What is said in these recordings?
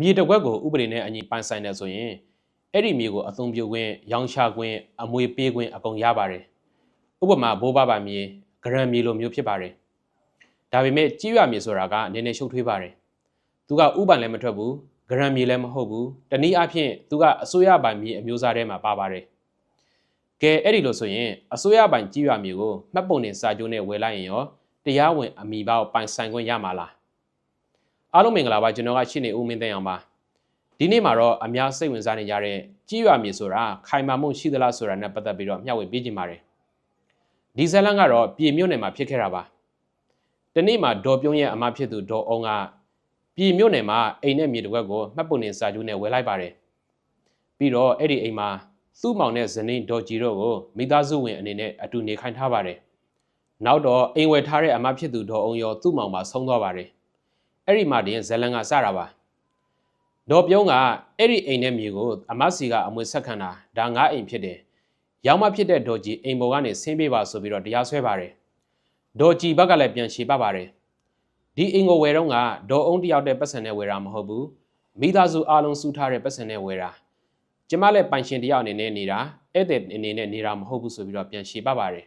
မြေတစ်ကွက်ကိုဥပဒေနဲ့အညီပိုင်ဆိုင်တယ်ဆိုရင်အဲ့ဒီမြေကိုအသုံးပြုခွင့်ရောင်းချခွင့်အမွေပေးခွင့်အကုန်ရပါတယ်ဥပမာဘိုးဘပါမြေဂရန်မြေလိုမျိုးဖြစ်ပါတယ်ဒါပေမဲ့ကြီးရွာမြေဆိုတာကနည်းနည်းရှုပ်ထွေးပါတယ်သူကဥပန်လည်းမထွက်ဘူးဂရန်မြေလည်းမဟုတ်ဘူးတနည်းအားဖြင့်သူကအစိုးရပိုင်မြေအမျိုးအစားထဲမှာပါပါတယ်ကဲအဲ့ဒီလိုဆိုရင်အစိုးရပိုင်ကြီးရွာမြေကိုမှတ်ပုံတင်စာချုပ်နဲ့ဝယ်လိုက်ရင်ရောတရားဝင်အမိပေါပိုင်ဆိုင်ခွင့်ရမှာလား အားလုံးမင်္ဂလာပါကျွန်တော်ကရှင်းနေဦးမင်းသိန်းအောင်ပါဒီနေ့မှာတော့အများစိတ်ဝင်စားနေကြတဲ့ကြီးရွာမြေဆိုတာခိုင်မာမှုရှိသလားဆိုတာနဲ့ပတ်သက်ပြီးတော့မျှဝေပေးခြင်းပါတယ်ဒီဇလန်ကတော့ပြည်မြို့နယ်မှာဖြစ်ခဲ့တာပါတနေ့မှာဒေါ်ပြုံးရဲ့အမဖြစ်သူဒေါ်အောင်ကပြည်မြို့နယ်မှာအိမ်နဲ့မြေတစ်ခွက်ကိုမှတ်ပုံတင်စာချုပ်နဲ့ဝယ်လိုက်ပါတယ်ပြီးတော့အဲ့ဒီအိမ်မှာသူ့မောင်နဲ့ဇနီးဒေါ်ကြည်တို့ကိုမိသားစုဝင်အနေနဲ့အတူနေခိုင်းထားပါတယ်နောက်တော့အိမ်ဝယ်ထားတဲ့အမဖြစ်သူဒေါ်အောင်ရောသူ့မောင်ပါဆုံးသွားပါတယ် အဲ့ဒီမှာတင်ဇလန်ကစတာပါဒေါ်ပြုံးကအဲ့ဒီအိမ်နဲ့မြေကိုအမစီကအမွေဆက်ခံတာဒါငါအိမ်ဖြစ်တယ်ရောက်မှဖြစ်တဲ့ဒေါ်ကြီးအိမ်ပေါ်ကနေဆင်းပေးပါဆိုပြီးတော့တရားစွဲပါတယ်ဒေါ်ကြီးဘက်ကလည်းပြန်ရှေ့ပတ်ပါတယ်ဒီအိမ်ကိုဝယ်တော့ကဒေါ်အုံးတယောက်တဲ့ပတ်စံနဲ့ဝယ်တာမဟုတ်ဘူးမိသားစုအားလုံးစုထားတဲ့ပတ်စံနဲ့ဝယ်တာကျမလည်းပိုင်ရှင်တယောက်အနေနဲ့နေတာဧည့်သည်အနေနဲ့နေတာမဟုတ်ဘူးဆိုပြီးတော့ပြန်ရှေ့ပတ်ပါတယ်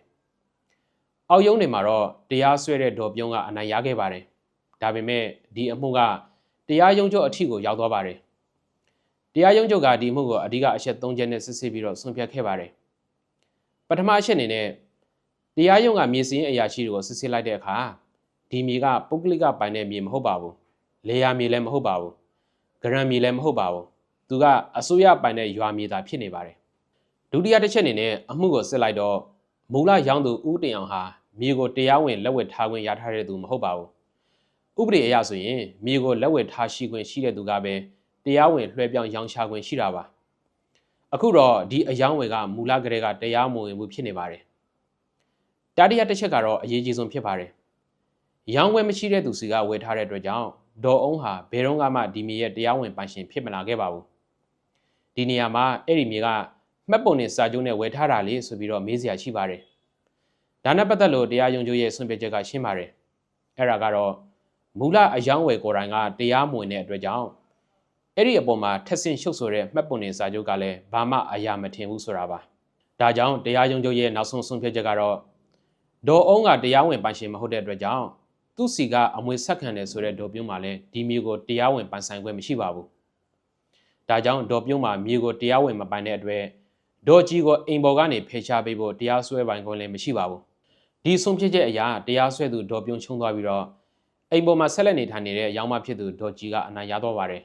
အောက်ယုံတွေမှာတော့တရားစွဲတဲ့ဒေါ်ပြုံးကအနိုင်ရခဲ့ပါတယ် ဒါပေမဲ့ဒီအမှုကတရားရုံးချုပ်အထိကိုရောက်သွားပါတယ်တရားရုံးချုပ်ကဒီအမှုကိုအဓိကအချက်၃ချက်နဲ့စစ်ဆေးပြီးတော့ဆုံးဖြတ်ခဲ့ပါတယ်ပထမအချက်အနေနဲ့တရားရုံးကမြေစင်းအရာရှိတွေကိုစစ်ဆေးလိုက်တဲ့အခါဒီမြေကပုဂ္ဂလိကပိုင်တဲ့မြေမဟုတ်ပါဘူးလေယာမြေလည်းမဟုတ်ပါဘူးဂရန်မြေလည်းမဟုတ်ပါဘူးသူကအစိုးရပိုင်တဲ့ရွာမြေသာဖြစ်နေပါတယ်ဒုတိယတစ်ချက်အနေနဲ့အမှုကိုစစ်လိုက်တော့မူလရောင်းသူဦးတင်အောင်ဟာမြေကိုတရားဝင်လက်ဝယ်ထားခွင့်ရထားတဲ့သူမဟုတ်ပါဘူး ဥပဒေအရဆိုရင်မြေကိုလက်ဝယ်ထားရှိခွင့်ရှိတဲ့သူကပဲတရားဝင်လွှဲပြောင်းရောင်းချခွင့်ရှိတာပါအခုတော့ဒီအယောင်းဝယ်ကမူလကလေးကတရားမဝင်ဘူးဖြစ်နေပါတယ်တတိယတစ်ချက်ကတော့အရေးကြီးဆုံးဖြစ်ပါတယ်ရောင်းဝယ်မရှိတဲ့သူစီကဝယ်ထားတဲ့အတွက်ကြောင့်ဒေါ်အုံးဟာဘယ်တော့မှဒီမြေရဲ့တရားဝင်ပိုင်ရှင်ဖြစ်မလာခဲ့ပါဘူးဒီနေရာမှာအဲ့ဒီမြေကမှတ်ပုံနဲ့စာချုပ်နဲ့ဝယ်ထားတာလေဆိုပြီးတော့မေးစရာရှိပါတယ်ဒါနဲ့ပတ်သက်လို့တရားရုံးချုပ်ရဲ့ဆွံ့ပြချက်ကရှင်းပါတယ်အဲ့ဒါကတော့ မူလအယောင်းဝယ်ကိုယ်တိုင်ကတရားမဝင်တဲ့အတွက်ကြောင့်အဲ့ဒီအပေါ်မှာထက်ဆင့်ရှုပ်ဆိုတဲ့မှတ်ပုံတင်စာချုပ်ကလည်းဘာမှအရာမထင်ဘူးဆိုတာပါဒါကြောင့်တရားရုံးချုပ်ရဲ့နောက်ဆုံးဆုံးဖြတ်ချက်ကတော့ဒေါ်အုံးကတရားဝင်ပိုင်ရှင်မဟုတ်တဲ့အတွက်ကြောင့်သူ့စီကအမွေဆက်ခံတယ်ဆိုတဲ့ဒေါ်ပြုံးမှာလည်းဒီမျိုးကိုတရားဝင်ပိုင်ဆိုင်ခွင့်မရှိပါဘူးဒါကြောင့်ဒေါ်ပြုံးမှာမြေကိုတရားဝင်မပိုင်တဲ့အတွက်ဒေါ်ကြီးကိုအိမ်ပေါ်ကနေဖေရှားပေးဖို့တရားစွဲပိုင်ခွင့်လည်းမရှိပါဘူးဒီဆုံးဖြတ်ချက်အရာတရားစွဲသူဒေါ်ပြုံးချုံသွားပြီးတော့ အိမ်ပေါ်မှာဆက်လက်နေထိုင်နေတဲ့ရောင်းမဖြစ်သူဒေါ်ကြီးကအနိုင်ရတော့ပါတယ်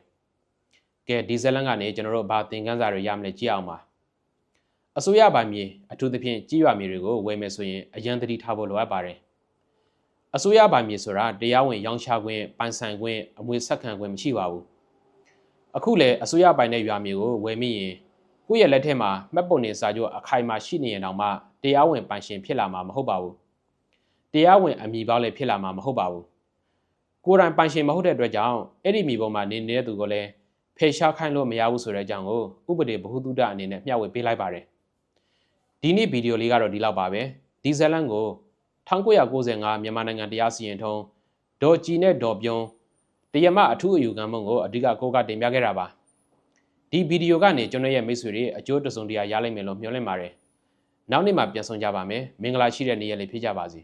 ကဲဒီဇလန်ကနေကျွန်တော်တို့ဘာသင်ခန်းစာတွေရမလဲကြည့်အောင်ပါအစိုးရပိုင်မြေအထူးသဖြင့်ကြီးရွာမြေတွေကိုဝယ်မယ်ဆိုရင်အရန်တတိထားဖို့လိုအပ်ပါတယ်အစိုးရပိုင်မြေဆိုတာတရားဝင်ရောင်းချခွင့်ပိုင်ဆိုင်ခွင့်အမွေဆက်ခံခွင့်မရှိပါဘူးအခုလေအစိုးရပိုင်တဲ့ရွာမြေကိုဝယ်မိရင်ကိုယ့်ရဲ့လက်ထက်မှာမှတ်ပုံနေစာချုပ်အခိုင်အမာရှိနေရင်တောင်မှတရားဝင်ပိုင်ရှင်ဖြစ်လာမှာမဟုတ်ပါဘူးတရားဝင်အမိပေါင်းလည်းဖြစ်လာမှာမဟုတ်ပါဘူး ကိုယ်တိုင်ပိုင်ရှင်မဟုတ်တဲ့အတွက်ကြောင့်အဲ့ဒီမိပေါ်မှာနေနေတဲ့သူကလည်းဖေရှားခိုင်းလို့မရဘူးဆိုတဲ့အကြောင်းကိုဥပဒေဗဟုသုတအနေနဲ့မျှဝေပေးလိုက်ပါတယ်ဒီနေ့ဗီဒီယိုလေးကတော့ဒီလောက်ပါပဲဒီဇလန်ကို1995မြန်မာနိုင်ငံတရားစီရင်ထုံးဒေါ်ကြည်နဲ့ဒေါ်ပြုံးတရမအထူးအယူခံမှုကိုအဓိကကိုကတင်ပြခဲ့တာပါဒီဗီဒီယိုကနေကျွန်တော်ရဲ့မိတ်ဆွေတွေအကျိုးတစုံတရာရလိမ့်မယ်လို့မျှော်လင့်ပါတယ်နောက်နေ့မှပြန်ဆောင်ကြပါမယ်မင်္ဂလာရှိတဲ့နေ့ရက်လေးဖြစ်ကြပါစေ